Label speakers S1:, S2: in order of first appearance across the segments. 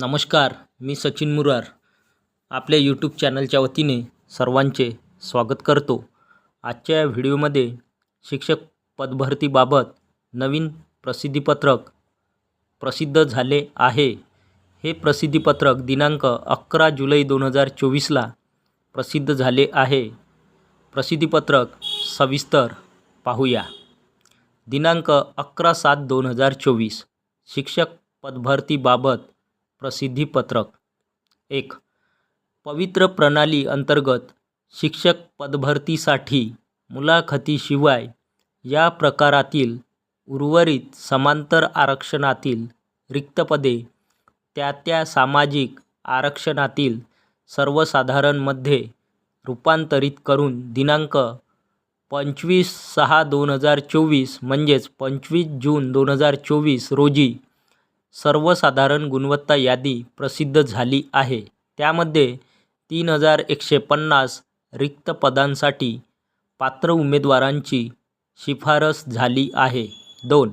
S1: नमस्कार मी सचिन मुरार. आपल्या यूट्यूब चॅनलच्या वतीने सर्वांचे स्वागत करतो. आजच्या या व्हिडिओमध्ये शिक्षक पदभरतीबाबत नवीन प्रसिद्धीपत्रक प्रसिद्ध झाले आहे. हे प्रसिद्धीपत्रक दिनांक अकरा जुलै दोन हजार चोवीसला प्रसिद्ध झाले आहे. प्रसिद्धीपत्रक सविस्तर पाहूया. दिनांक अकरा सात दोन हजार चोवीस शिक्षक पदभरतीबाबत प्रसिद्धीपत्रक एक पवित्र प्रणाली अंतर्गत शिक्षक पदभरतीसाठी मुलाखतीशिवाय या प्रकारातील उर्वरित समांतर आरक्षणातील रिक्त पदे त्या त्या सामाजिक आरक्षणातील सर्वसाधारणमध्ये रूपांतरित करून दिनांक पंचवीस सहा दोन हजार चोवीस म्हणजेच पंचवीस जून दोन हजार चोवीस रोजी सर्वसाधारण गुणवत्ता यादी प्रसिद्ध झाली आहे. त्यामध्ये तीन हजार एकशे पन्नास रिक्त पदांसाठी पात्र उमेदवारांची शिफारस झाली आहे. दोन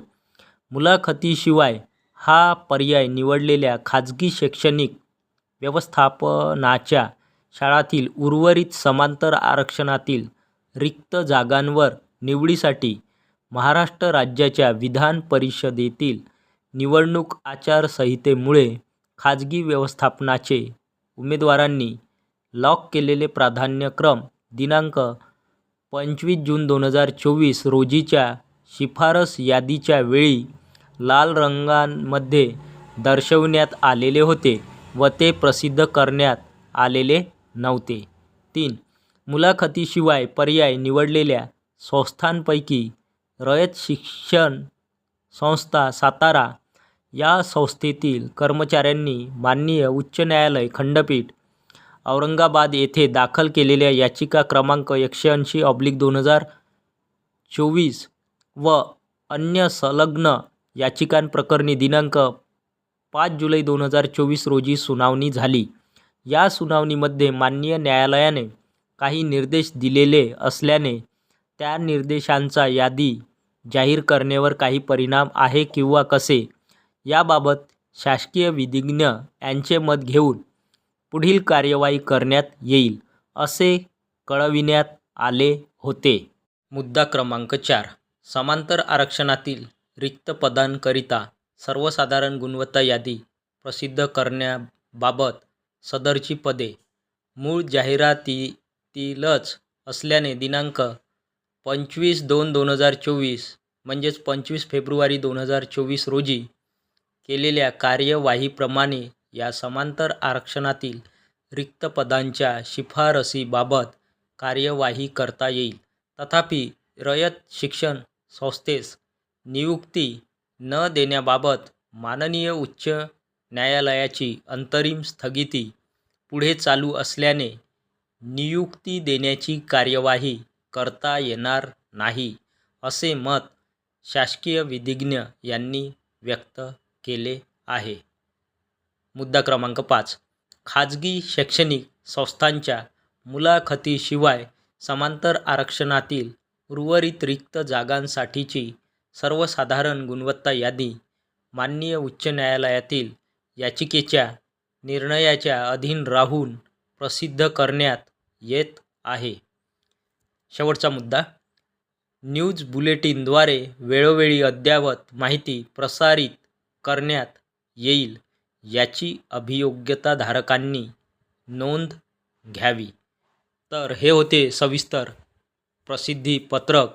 S1: मुलाखतीशिवाय हा पर्याय निवडलेल्या खाजगी शैक्षणिक व्यवस्थापनाच्या शाळांतील उर्वरित समांतर आरक्षणातील रिक्त जागांवर निवडीसाठी महाराष्ट्र राज्याच्या विधान परिषदेतील निवडणूक आचारसंहितेमुळे खाजगी व्यवस्थापनाचे उमेदवारांनी लॉक केलेले प्राधान्यक्रम दिनांक पंचवीस जून दोन हजार चोवीस रोजीच्या शिफारस यादीच्या वेळी लाल रंगांमध्ये दर्शविण्यात आलेले होते व ते प्रसिद्ध करण्यात आलेले नव्हते. तीन मुलाखतीशिवाय पर्याय निवडलेल्या संस्थांपैकी रयत शिक्षण संस्था सातारा या संस्थेतील कर्मचाऱ्यांनी माननीय उच्च न्यायालय खंडपीठ औरंगाबाद येथे दाखल केलेल्या याचिका क्रमांक एकशे ऐंशी ऑब्लिक दोन हजार चोवीस व अन्य संलग्न याचिकांप्रकरणी दिनांक पाच जुलै दोन हजार चोवीस रोजी सुनावणी झाली. या सुनावणीमध्ये माननीय न्यायालयाने काही निर्देश दिलेले असल्याने त्या निर्देशांचा यादी जाहीर करण्यावर काही परिणाम आहे किंवा कसे? याबाबत शासकीय विधिज्ञ यांचे मत घेऊन पुढील कार्यवाही करण्यात येईल असे कळविण्यात आले होते. मुद्दा क्रमांक चार. समांतर आरक्षणातील रिक्त पदांकरिता सर्वसाधारण गुणवत्ता यादी प्रसिद्ध करण्याबाबत सदरची पदे मूळ जाहिरातीतीलच असल्याने दिनांक पंचवीस दोन दोन हजार चोवीस म्हणजेच पंचवीस फेब्रुवारी दोन हजार चोवीस रोजी केलेल्या कार्यवाहीप्रमाणे या समांतर आरक्षणातील रिक्त पदांच्या शिफारसीबाबत कार्यवाही करता येईल. तथापि रयत शिक्षण संस्थेस नियुक्ती न देण्याबाबत माननीय उच्च न्यायालयाची अंतरिम स्थगिती पुढे चालू असल्याने नियुक्ती देण्याची कार्यवाही करता येणार नाही असे मत शासकीय विधिज्ञ यांनी व्यक्त केले आहे. मुद्दा क्रमांक पाच. खाजगी शैक्षणिक संस्थांच्या मुलाखतीशिवाय समांतर आरक्षणातील उर्वरित रिक्त जागांसाठीची सर्वसाधारण गुणवत्ता यादी माननीय उच्च न्यायालयातील याचिकेच्या निर्णयाच्या अधीन राहून प्रसिद्ध करण्यात येत आहे. शेवटचा मुद्दा. न्यूज बुलेटिनद्वारे वेळोवेळी अद्ययावत माहिती प्रसारित करण्यात येईल याची अभियोग्यताधारकांनी नोंद घ्यावी. तर हे होते सविस्तर प्रसिद्धीपत्रक.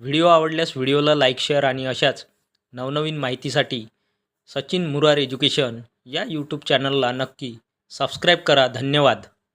S1: व्हिडिओ आवडल्यास व्हिडिओला लाईक शेअर आणि अशाच नवनवीन माहितीसाठी सचिन मुरार एज्युकेशन या यूट्यूब चॅनलला नक्की सबस्क्राईब करा. धन्यवाद.